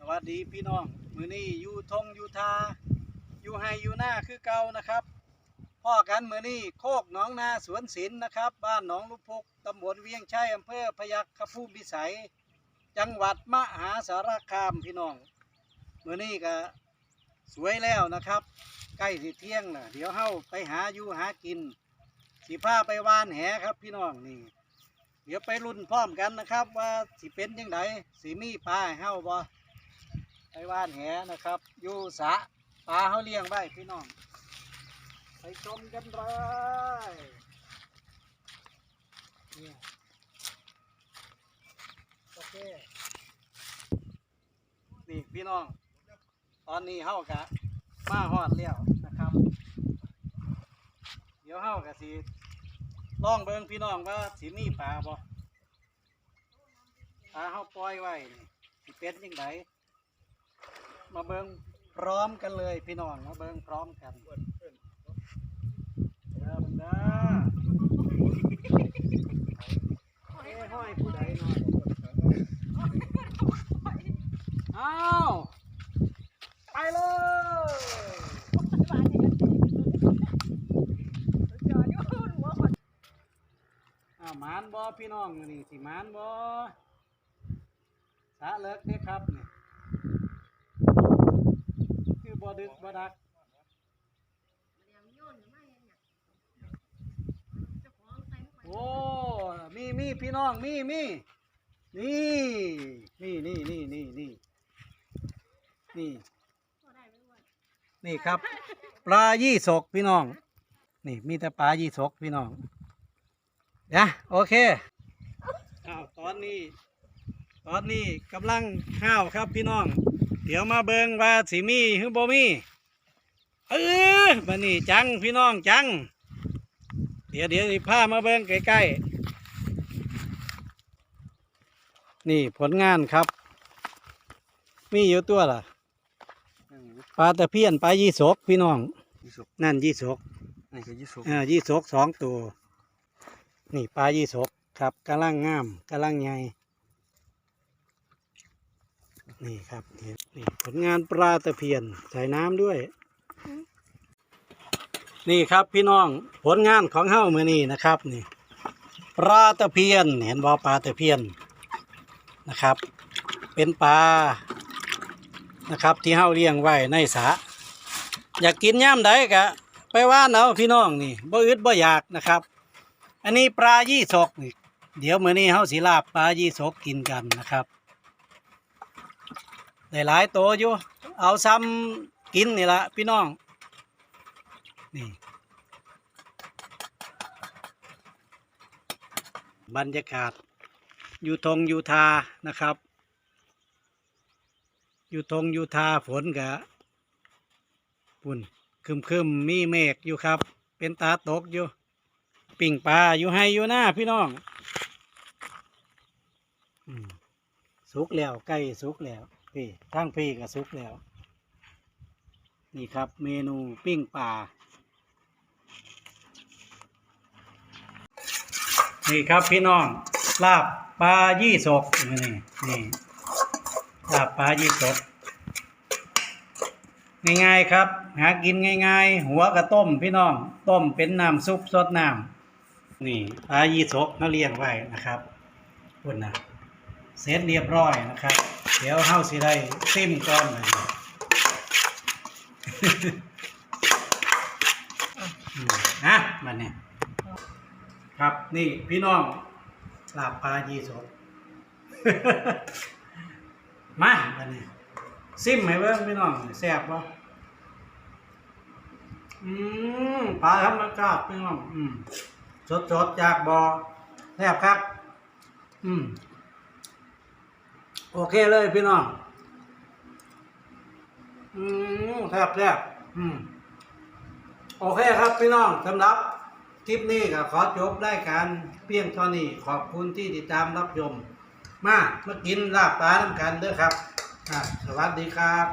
สวัสดีพี่น้อง มือนี้อยู่ทงอยู่ทา อยู่ไฮอยู่หน้าคือเก่านะครับ พ่อกันมือนี้โคกหนองนาสวนศิลป์นะครับ บ้านหนองลูกพุกตำบลเวียงชัยอำเภอพยัคฆภูมิพิสัย จังหวัดมหาสารคามพี่น้อง มือนี้ก็สวยแล้วนะครับ ใกล้สิเที่ยงนะเดี๋ยวเฮาไปหาอยู่หากิน สีผ้าไปวานแหครับพี่น้องนี่เดี๋ยวไปรุ่นพร้อมกันนะครับ ว่าสิเป็นยังไงสีมีปลาให้เฮาบ่ ไปว่านแหนะครับอยู่สะปลาเฮาเลี้ยงไว้พี่น้อง ไปชมกันเลยนี่โอเค นี่พี่น้อง ตอนนี้เฮากะมาฮอดแล้วนะครับ เดี๋ยวเฮากะสิลองเบิ่งพี่น้องว่าสิมีปลาบ่ปลาเฮาปล่อยไว้นี่เป็นยังไง มาเบิ่งพร้อมกันเลยพี่น้องมาเบิ่งพร้อมกันเด้อเด้อเอ้ห้อยผู้ใดหน่อยอ้าวไปเลยอ้าวมานบ่พี่น้องนี่สิมานบ่สาเลิกเด้ครับเนี่คือบ่ ดึกบ่ดักโอ้มีมีพี่น้องมีมีนี่นี่นี่นี่นี่นี่นี่นี่ครับปลายี่สกพี่น้อง นี่มีแต่ปลายี่สกพี่น้องเดี๋ยวโอเคอ้าวตอนนี้ ตอนนี้กำลังข้าวครับพี่น้อง เดี๋ยวมาเบิงว่าสิมีหรือบ่มีเออบันนี้จังพี่น้องจัง เดี๋ยวเดี๋ยวสิพามาเบิ่งใกล้ๆนี่ผลงานครับ มีอยู่ตัวล่ะปลาตะเพียนปลายี่สกพี่น้อง ยี่สิบนั่นยี่สกนี่คือยี่สิบอ่ายี่สกสองตัว นี่ปลายี่สกครับกำลังงามกำลังใหญ่ นี่ครับนี่นี่ผลงานปลาตะเพียนใส่น้ำด้วย นี่ครับพี่น้องผลงานของเฮ้ามือนี้นะครับนี่ปลาตะเพียนเห็นบ่ปลาตะเพียนนะครับ เป็นปลานะครับ ที่เฮ้าเลี้ยงไว้ในสระอยากกินย่ำใดกะ ไปว่านเอาพี่น้องนี่บ่อึดบ่อยากนะครับ อันนี้ปลายี่สกเดี๋ยวมื้อนี้เฮาสิลาบปลายี่สกกินกันนะครับ ได้หลายโตอยู่ เอาซ้ำกินนี่ละพี่น้อง นี่บรรยากาศ อยู่ทงอยู่ทานะครับ อยู่ทงอยู่ทาฝนกะปุ่นคึมคึมมีเมฆอยู่ครับ เป็นตาตกอยู่ ปิ่งปลาอยู่ให้อยู่หน้าพี่น้องสุกแล้วใกล้สุกแล้ว พี่ทั้งพี่ก็สุกแล้ว นี่ครับเมนูปิ้งปลานี่ครับพี่น้อง ลาบปลายี่สกนี่นี่ลาบปลายี่สกง่ายๆครับ หากินง่ายๆ หัวกระต้มพี่น้อง ต้มเป็นน้ำซุปสดน้ำนี่ปลายี่สกมาเลี้ยงไว้นะครับคุนนะ เสร็จเรียบร้อยนะครับ เดี๋ยวเฮาสิได้ซิมก่อนเลยอืมนะมันเนี่ยครับนี่พี่น้องลาบปลายีสกมาบันนี้ซิมให้เบิ่งพี่น้องแซ่บบ่อืมปลาธรรมชาติพี่น้องอืมสดสดๆจากบ่อแซ่บครับ อืม โอเคเลยพี่น้อง อืมแซ่บแซ่บอืม โอเคครับพี่น้องสำหรับคลิปนี้ก็ขอจบรายการเพียงเท่านี้ขอบคุณที่ติดตามรับชมมามากินลาบปลาน้ำกันเด้อครับ สวัสดีครับ